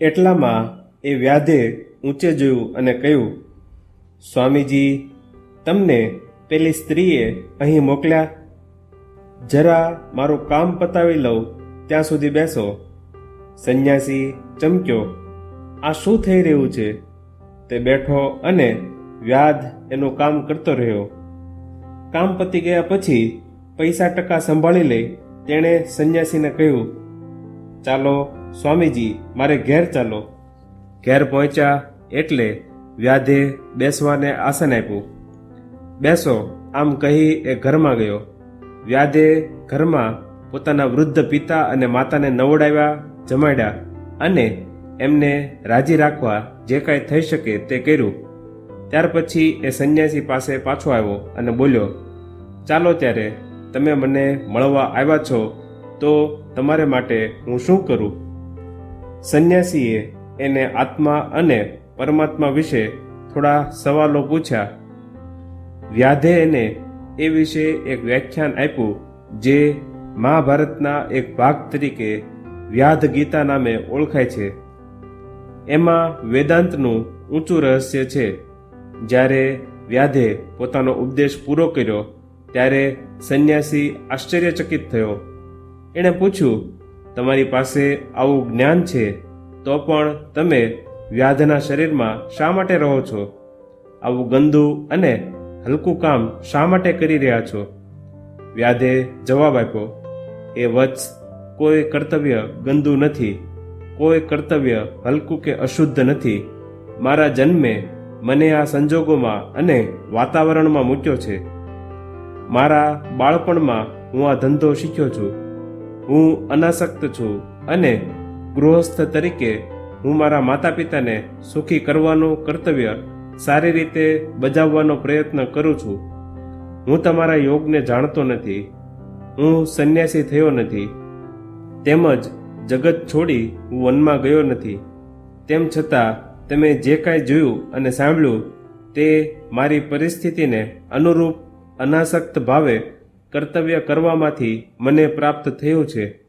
એટલામાં એ વ્યાધે ઊંચે જોયું અને કહ્યું, સ્વામીજી, તમને પેલી સ્ત્રીએ અહીં મોકલ્યા? જરા મારું કામ પતાવી લઉં, ત્યાં સુધી બેસો. સંન્યાસી ચમક્યો, આ શું થઈ રહ્યું છે? તે બેઠો અને વ્યાધ એનું કામ કરતો રહ્યો. કામ પતી ગયા પછી પૈસા ટકા સંભાળી લઈ તેણે સંન્યાસીને કહ્યું ચાલો, સ્વામીજી, મારે ઘેર ચાલો. ઘેર પહોંચ્યા એટલે વ્યાધે બેસવાને આસન આપ્યું. બેસો, આમ કહી એ ઘરમાં ગયો. વ્યાધે ઘરમાં પોતાના વૃદ્ધ પિતા અને માતાને નવડાવ્યા, જમાડ્યા અને એમને રાજી રાખવા જે કાંઈ થઈ શકે તે કર્યું. ત્યાર પછી એ સંન્યાસી પાસે પાછો આવ્યો અને બોલ્યો, ચાલો ત્યારે, તમે મને મળવા આવ્યા છો તો તમારે માટે હું શું કરું? સંન્યાસીએ એને આત્મા અને પરમાત્મા વિશે થોડા સવાલો પૂછ્યા. વ્યાધે એને એ વિશે એક વ્યાખ્યાન આપ્યું, જે મહાભારતના એક ભાગ તરીકે વ્યાધ ગીતા નામે ઓળખાય છે. એમાં વેદાંતનું ઊંચું રહસ્ય છે. જ્યારે વ્યાધે પોતાનો ઉપદેશ પૂરો કર્યો, ત્યારે સંન્યાસી આશ્ચર્યચકિત થયો. એણે પૂછ્યું, તમારી પાસે આવું જ્ઞાન છે તો પણ તમે વ્યાધના શરીરમાં શા માટે રહો છો? આવું ગંદુ અને હલકું કામ શા માટે કરી રહ્યા છો? વ્યાધે જવાબ આપ્યો, એ વત્સ કોઈ કર્તવ્ય ગંદુ નથી, કોઈ કર્તવ્ય હલકું કે અશુદ્ધ નથી. મારા જન્મે મને આ સંજોગોમાં અને વાતાવરણમાં મૂક્યો છે. મારા બાળપણમાં હું આ ધંધો શીખ્યો છું. હું અનાસક્ત છું અને ગૃહસ્થ તરીકે હું મારા માતા પિતાને સુખી કરવાનું કર્તવ્ય સારી રીતે બજાવવાનો પ્રયત્ન કરું છું. હું તમારા યોગને જાણતો નથી. હું સંન્યાસી થયો નથી. તેમજ જગત છોડી હું વનમાં ગયો નથી. તેમ છતાં તમે જે કાંઈ જોયું અને સાંભળ્યું તે મારી પરિસ્થિતિને અનુરૂપ અનાસક્ત ભાવે કર્તવ્ય કરવામાંથી મને પ્રાપ્ત થયું છે.